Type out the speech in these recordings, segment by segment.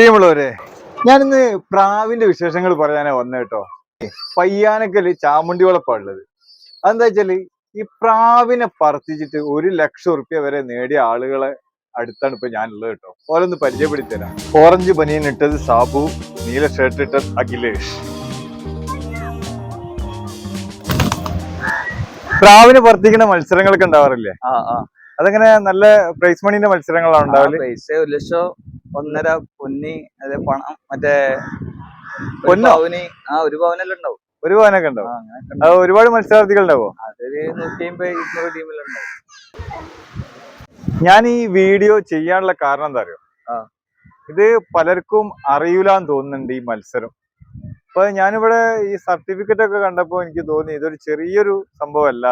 പ്രിയമുള്ളവരെ ഞാനിന്ന് പ്രാവിന്റെ വിശേഷങ്ങൾ പറയാനാ വന്നേ കേട്ടോ പയ്യാനക്കൽ ചാമുണ്ടി വളപ്പാ ഉള്ളത് അതെന്താ വെച്ചാൽ ഈ പ്രാവിനെ പറത്തിച്ചിട്ട് ഒരു ലക്ഷം റുപ്യ വരെ നേടിയ ആളുകളെ അടുത്താണ് ഇപ്പൊ ഞാനുള്ളത് കേട്ടോ ഓരോന്ന് പരിചയപ്പെടുത്തരാ തരാം ഓറഞ്ച് ബനിയൻ ഇട്ടത് സാബു നീല ഷർട്ട് ഇട്ടത് അഖിലേഷ്. പ്രാവിന് പറത്തിക്കുന്ന മത്സരങ്ങളൊക്കെ ഉണ്ടാവാറില്ലേ? ആ ആ. അതെങ്ങനെ നല്ല പ്രൈസ് മണീന്റെ മത്സരങ്ങളാണ് ഉണ്ടാവൽ? പൈസ ഒരു ലക്ഷം ഒന്നര പൊന്നി അതെ പണം മറ്റേ പൊന്നോ? പവന്. ആ ഒരു പവനെല്ലാം ഉണ്ടാവും. ഒരു പവനൊക്കെ ഉണ്ടാവും. അത് ഒരുപാട് മത്സരാർത്ഥികൾ ഉണ്ടാവോ? അതൊരു നൂറ്റി അമ്പത് ഇരുന്നൂറ് ടീമിലുണ്ടാവും ഞാൻ ഈ വീഡിയോ ചെയ്യാനുള്ള കാരണം എന്താ അറിയോ? ഇത് പലർക്കും അറിയൂലെന്ന് തോന്നുന്നുണ്ട് ഈ മത്സരം. അപ്പൊ ഞാനിവിടെ ഈ സർട്ടിഫിക്കറ്റ് ഒക്കെ കണ്ടപ്പോ എനിക്ക് തോന്നി ഇതൊരു ചെറിയൊരു സംഭവം സംഭവമല്ല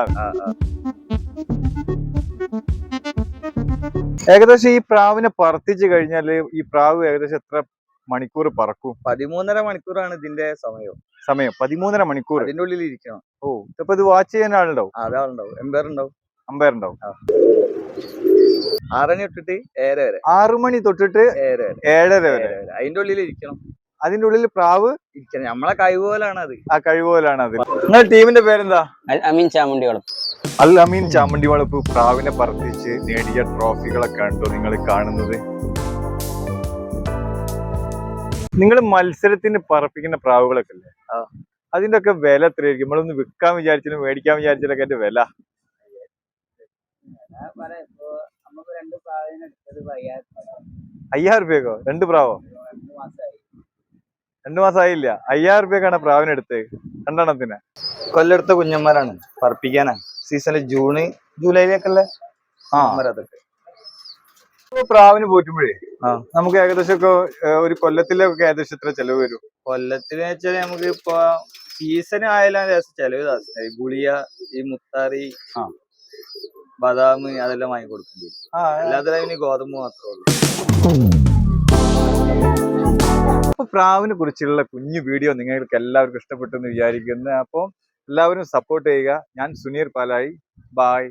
ഏകദേശം ഈ പ്രാവിനെ പറത്തിച്ചു കഴിഞ്ഞാൽ ഈ പ്രാവ് ഏകദേശം എത്ര മണിക്കൂർ പറക്കും? പതിമൂന്നര മണിക്കൂറാണ് ഇതിന്റെ സമയം. സമയം. പതിമൂന്നര മണിക്കൂർ. അതിന്റെ ഉള്ളിൽ ഇരിക്കണം. ഓ ഇപ്പൊ ഇത് വാച്ച് ചെയ്യാൻ ആളുണ്ടാവും? അതാളുണ്ടാവും. എംപയർ ഉണ്ടാവും അമ്പയർ ഉണ്ടാവും ആറണി തൊട്ടിട്ട് ഏഴര വരെ. ആറു മണി തൊട്ടിട്ട് ഏഴര വരെ. ഏഴര വരെ. അതിന്റെ ഉള്ളിൽ ഇരിക്കണം. അതിന്റെ ഉള്ളിൽ പ്രാവ് ഇരിക്കണം. നമ്മളെ കഴിവ് പോലാണ് അത്. ആ കഴിവുപോലാണ് അത്. നിങ്ങളുടെ ടീമിന്റെ പേരെന്താ? അമീൻ ചാമുണ്ടി വളപ്പ് അൽ അമീൻ ചാമണ്ടി വളപ്പ് പ്രാവിനെ പറപ്പിച്ച് നേടിയ ട്രോഫികളൊക്കെ ഉണ്ടോ നിങ്ങൾ കാണുന്നത്? നിങ്ങൾ മത്സരത്തിന് പറപ്പിക്കുന്ന പ്രാവുകളൊക്കെ അല്ലേ. അതിന്റെ ഒക്കെ വില എത്രയായിരിക്കും? നമ്മളൊന്ന് വിൽക്കാൻ വിചാരിച്ചാലും മേടിക്കാൻ വിചാരിച്ചാലൊക്കെ അതിന്റെ വില? അയ്യായിരം റുപ്യക്കോ രണ്ട് പ്രാവോ? രണ്ട് മാസമായി രണ്ടു മാസം ആയില്ല അയ്യായിരം റുപ്യക്കാണ് പ്രാവിനെടുത്തത് രണ്ടെണ്ണത്തിന്. കൊല്ലെടുത്ത കുഞ്ഞന്മാരാണ് പറപ്പിക്കാനാണ്. സീസണിൽ ജൂണ് ജൂലൈയിലേക്കല്ലേ ആ അതൊക്കെ. പ്രാവിന് പോറ്റുമ്പോഴേ നമുക്ക് ഏകദേശം ഒക്കെ ഒരു കൊല്ലത്തിലൊക്കെ ഏകദേശം എത്ര ചെലവ് വരും? കൊല്ലത്തിന് വെച്ചാൽ നമുക്ക് ഇപ്പൊ സീസൺ ആയാലും ചെലവ് ഈ ഗുളിയ ഈ മുത്താറി. ബദാം അതെല്ലാം വാങ്ങി കൊടുക്കേണ്ടി ആ അല്ലാതെ അതിന് ഗോതമ്പ് മാത്രമേ ഉള്ളൂ. അപ്പൊ പ്രാവിനെ കുറിച്ചുള്ള കുഞ്ഞു വീഡിയോ നിങ്ങൾക്ക് എല്ലാവർക്കും ഇഷ്ടപ്പെട്ടു എന്ന് വിചാരിക്കുന്നു. അപ്പോൾ എല്ലാവരും സപ്പോർട്ട് ചെയ്യുക. ഞാൻ സുനീർ പാലായി. ബായ്